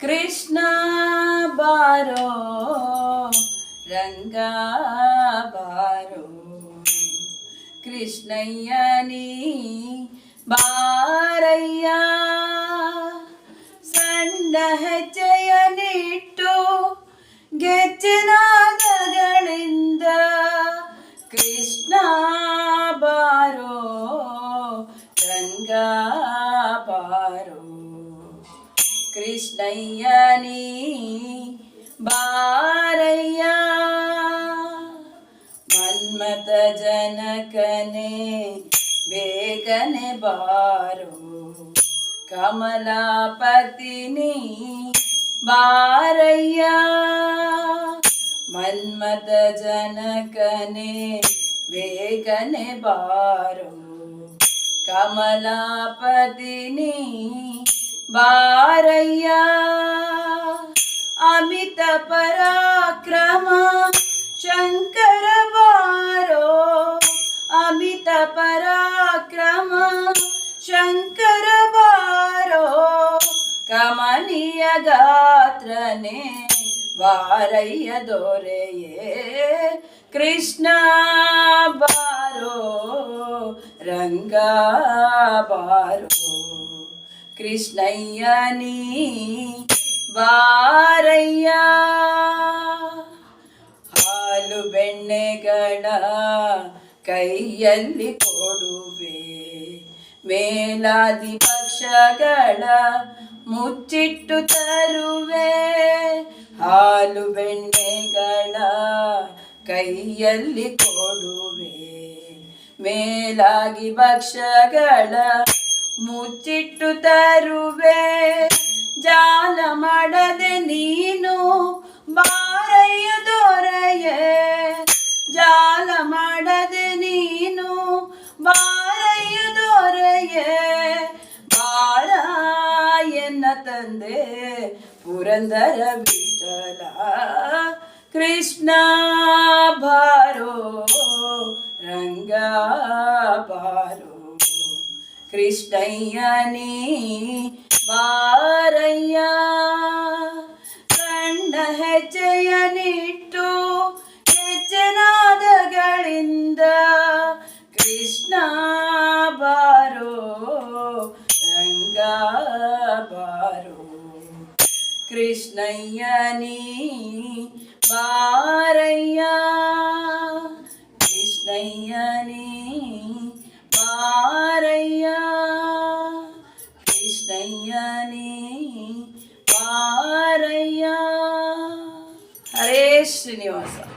कृष्ण बारो रंगा बारो। कृष्णय्यनी बार। కృష్ణయ్యని బారయ్యా మన్మత జనకనే వేగనే బారు కమలాపతిని బారయ్యా మన్మత జనకనే వేగనే బారు కమలాపతిని వారయ్యా అమిత పరాక్రమ శంకర వారో అమిత పరాక్రమ శంకర వారో కమనీయ గాత్రనే వారయ్య దొరయే కృష్ణ బారో రంగా బారో ನೀ ಬಾರಯ್ಯ. ಹಾಲು ಬೆಣ್ಣೆಗಳ ಕೈಯಲ್ಲಿ ಕೊಡುವೆ. ಮೇಲಾದಿ ಪಕ್ಷಗಳ ಮುಚ್ಚಿಟ್ಟು ತರುವೆ. ಹಾಲು ಬೆಣ್ಣೆಗಳ ಕೈಯಲ್ಲಿ ಕೊಡುವೆ. ಮೇಲಾಗಿ ಭಕ್ಷ್ಯಗಳ ಮುಚ್ಚಿಟ್ಟು ತರುವೆ, ಜಾಲ ಮಾಡದೆ ನೀನು ಬಾರಯ್ಯ ದೊರೆಯೇ, ಜಾಲ ಮಾಡದೆ ನೀನು ಬಾರಯ್ಯ ದೊರೆಯೇ ಬಾರ ಎನ್ನ ತಂದೆ ಪುರಂದರ ವಿಠಲ ಕೃಷ್ಣ ಕೃಷ್ಣಯ್ಯ ನೀ ಬಾರಯ್ಯ ಸಣ್ಣ ಹೆಜ್ಜೆಯ ನಿಟ್ಟು ಹೆಜ್ಜೆನಾದಗಳಿಂದ ಕೃಷ್ಣ ಬಾರೋ ರಂಗ ಬಾರೋ. ಕೃಷ್ಣಯ್ಯ ನೀ проще